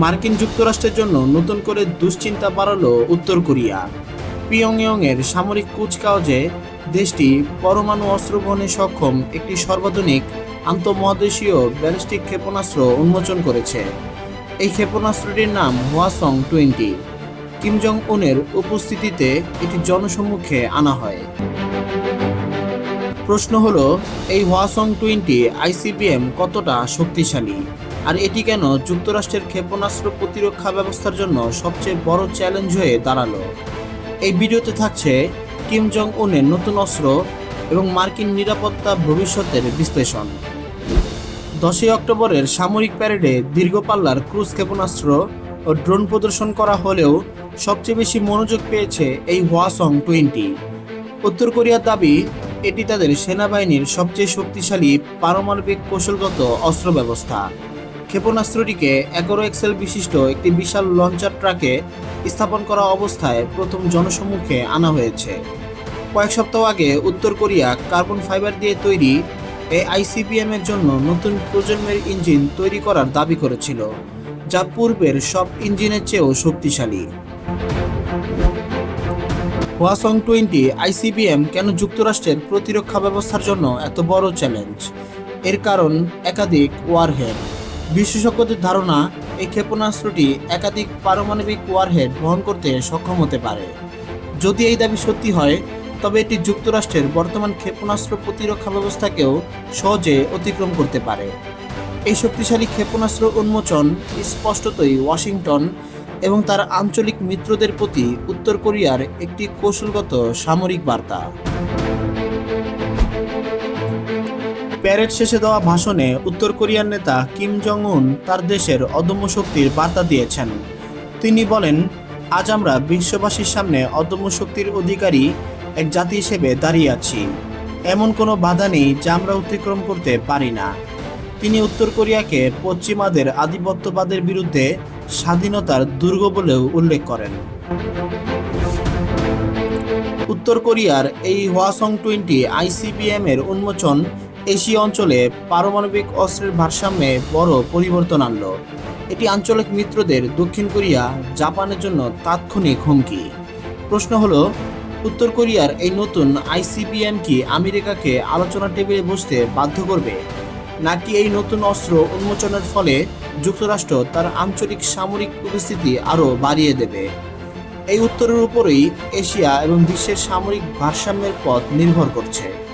মার্কিন যুক্তরাষ্ট্রের জন্য নতুন করে দুশ্চিন্তা বাড়ালো উত্তর কোরিয়া। পিয়ংইয়ংয়ের সামরিক কুচকাওয়াজে দেশটি পরমাণু অস্ত্র বহনে সক্ষম একটি সর্বাধুনিক আন্তঃমহাদেশীয় ব্যালিস্টিক ক্ষেপণাস্ত্র উন্মোচন করেছে। এই ক্ষেপণাস্ত্রটির নাম হোয়াসং টোয়েন্টি। কিম জং উনের উপস্থিতিতে এটি জনসম্মুখে আনা হয়। প্রশ্ন হলো, এই হোয়াসং টোয়েন্টি আইসিবিএম কতটা শক্তিশালী? আর এটি কেন যুক্তরাষ্ট্রের ক্ষেপণাস্ত্র প্রতিরক্ষা ব্যবস্থার জন্য সবচেয়ে বড় চ্যালেঞ্জ হয়ে দাঁড়াল? এই ভিডিওতে থাকছে কিম জং উনের নতুন অস্ত্র এবং মার্কিন নিরাপত্তা ভবিষ্যতের বিশ্লেষণ। দশই অক্টোবরের সামরিক প্যারেডে দীর্ঘপাল্লার ক্রুজ ক্ষেপণাস্ত্র ও ড্রোন প্রদর্শন করা হলেও সবচেয়ে বেশি মনোযোগ পেয়েছে এই হোয়াসং টোয়েন্টি উত্তর কোরিয়ার দাবি, এটি তাদের সেনাবাহিনীর সবচেয়ে শক্তিশালী পারমাণবিক কৌশলগত অস্ত্র ব্যবস্থা। ক্ষেপণাস্ত্রটিকে এগারো এক্সেল বিশিষ্ট একটি বিশাল লঞ্চার ট্রাকে স্থাপন করা অবস্থায় প্রথম জনসম্মুখে আনা হয়েছে। কয়েক সপ্তাহ আগে উত্তর কোরিয়া কার্বন ফাইবার দিয়ে তৈরি এই আইসিবিএম এর জন্য নতুন প্রজন্মের ইঞ্জিন তৈরি করার দাবি করেছিল, যা পূর্বের সব ইঞ্জিনের চেয়েও শক্তিশালী। হোয়াসং টোয়েন্টি আইসিবিএম কেন যুক্তরাষ্ট্রের প্রতিরক্ষা ব্যবস্থার জন্য এত বড় চ্যালেঞ্জ? এর কারণ একাধিক ওয়ারহেড বিশেষজ্ঞদের ধারণা, এই ক্ষেপণাস্ত্রটি একাধিক পারমাণবিক ওয়ারহেড বহন করতে সক্ষম হতে পারে। যদি এই দাবি সত্যি হয়, তবে এটি যুক্তরাষ্ট্রের বর্তমান ক্ষেপণাস্ত্র প্রতিরক্ষা ব্যবস্থাকেও সহজে অতিক্রম করতে পারে। এই শক্তিশালী ক্ষেপণাস্ত্র উন্মোচন স্পষ্টতই ওয়াশিংটন এবং তার আঞ্চলিক মিত্রদের প্রতি উত্তর কোরিয়ার একটি কৌশলগত সামরিক বার্তা। প্যারেড শেষে দেওয়া ভাষণে উত্তর কোরিয়ার নেতা কিম জং উন তার দেশের অদম্য শক্তির বার্তা দিয়েছেন। তিনি বলেন, আজ আমরা বিশ্ববাসীর সামনে অদম্য শক্তির অধিকারী এক জাতি হিসেবে দাঁড়িয়ে আছি। এমন কোনো বাধা নেই যা আমরা অতিক্রম করতে পারি না। তিনি উত্তর কোরিয়াকে পশ্চিমাদের আধিপত্যবাদের বিরুদ্ধে স্বাধীনতার দুর্গ বলেও উল্লেখ করেন। উত্তর কোরিয়ার এই হোয়াসং টোয়েন্টি আইসিবিএম এর উন্মোচন এশীয় অঞ্চলে পারমাণবিক অস্ত্রের ভারসাম্যে বড় পরিবর্তন আনল। এটি আঞ্চলিক মিত্রদের দক্ষিণ কোরিয়া, জাপানের জন্য তাৎক্ষণিক হুমকি। প্রশ্ন হলো, উত্তর কোরিয়ার এই নতুন আইসিবিএম কি আমেরিকাকে আলোচনা টেবিলে বসতে বাধ্য করবে? নাকি এই নতুন অস্ত্র উন্মোচনের ফলে যুক্তরাষ্ট্র তার আঞ্চলিক সামরিক উপস্থিতি আরও বাড়িয়ে দেবে? এই উত্তরের উপরেই এশিয়া এবং বিশ্বের সামরিক ভারসাম্যের পথ নির্ভর করছে।